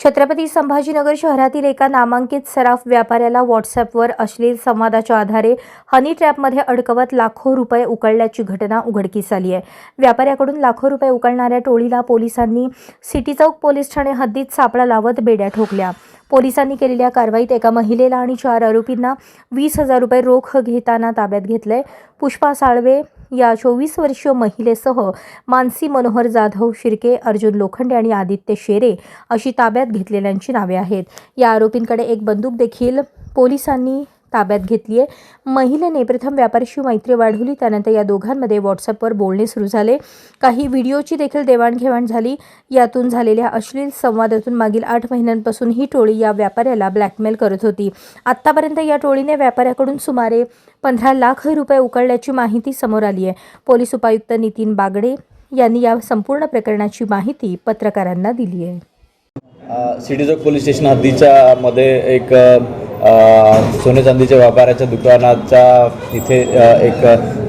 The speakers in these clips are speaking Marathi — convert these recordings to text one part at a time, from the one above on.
छत्रपती संभाजीनगर शहरातील एका नामांकित सराफ व्यापाऱ्याला व्हॉट्सअपवर अश्लील संवादाच्या आधारे हनी ट्रॅपमध्ये अडकवत लाखो रुपये उकळल्याची घटना उघडकीस आली आहे. व्यापाऱ्याकडून लाखो रुपये उकळणाऱ्या टोळीला पोलिसांनी सिटी चौक पोलीस ठाणे हद्दीत सापळा लावत बेड्या ठोकल्या. पोलिसांनी केलेल्या कारवाईत एका महिलेला आणि चार आरोपींना वीस हजार रुपये रोख घेताना ताब्यात घेतलंय. पुष्पा साळवे या चोवीस वर्षीय महिलेसह मानसी मनोहर जाधव शिर्के अर्जुन लोखंडे आणि आदित्य शेरे अशी ताब्यात घेतलेल्यांची नावे आहेत. या आरोपींकडे एक बंदूक देखील पोलिसांनी ताब्यात घेतली आहे महिलेने प्रथम व्यापाऱ्याशी मैत्री वाढवली त्यानंतर या दोघांमध्ये व्हॉट्सअपवर बोलणे सुरू झाले. काही व्हिडिओची देखील देवाणघेवाण झाली. यातून झालेल्या अश्लील संवादातून मागील आठ महिन्यांपासून ही टोळी या व्यापाऱ्याला ब्लॅकमेल करत होती. आत्तापर्यंत या टोळीने व्यापाऱ्याकडून सुमारे पंधरा लाख रुपये उकळल्याची माहिती समोर आली आहे. पोलीस उपायुक्त नितीन बागडे यांनी या संपूर्ण प्रकरणाची माहिती पत्रकारांना दिली आहे. अ, पोलीस स्टेशन हद्दीच्या मध्ये एक सोने चांदीच्या व्यापाऱ्याच्या दुकानाच्या इथे एक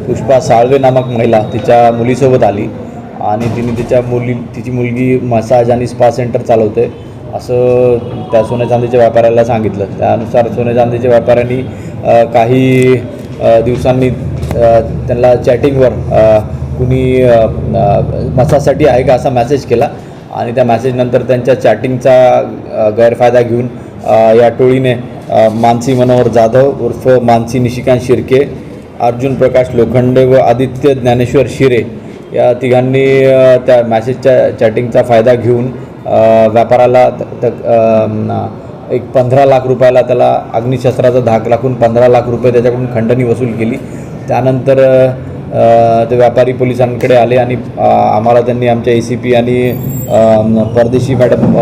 पुष्पा साळवे नामक महिला तिच्या मुलीसोबत आली आणि तिने तिच्या मुली तिची मुलगी मसाज आणि स्पा सेंटर चालवते. असं त्या सोने चांदीच्या व्यापाऱ्याला सांगितलं. त्यानुसार सोने चांदीच्या व्यापाऱ्यांनी काही दिवसांनी त्यांना चॅटिंगवर कुणी मसाजसाठी आहे का असा मॅसेज केला आणि त्या मॅसेजनंतर त्यांच्या चॅटिंगचा गैरफायदा घेऊन या टोळीने मानसी मनोहर जाधव उर्फ मानसी निशिकांत शिर्के अर्जुन प्रकाश लोखंडे व आदित्य ज्ञानेश्वर शिरे या तिघांनी त्या मॅसेजच्या चॅटिंगचा फायदा घेऊन व्यापाराला त- एक पंधरा लाख रुपयाला त्याला अग्निशस्त्राचा धाक लागून पंधरा लाख रुपये त्याच्याकडून खंडणी वसूल केली. त्यानंतर ते व्यापारी पोलिसांकडे आले आणि आम्हाला त्यांनी आमच्या ए सी पी आणि परदेशी madam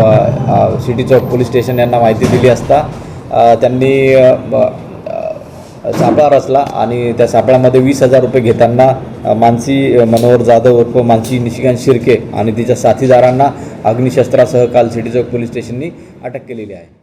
city Chowk police station यांना माहिती दिली असता त्यांनी सापळा रचला आणि त्या सापळ्यामध्ये वीस हजार रुपये घेताना मानसी मनोहर जाधव उर्फ मानसी निशिकांत शिर्के आणि तिच्या साथीदारांना अग्निशस्त्रासह काल सिटी चौक पोलीस स्टेशननी अटक केलेली आहे.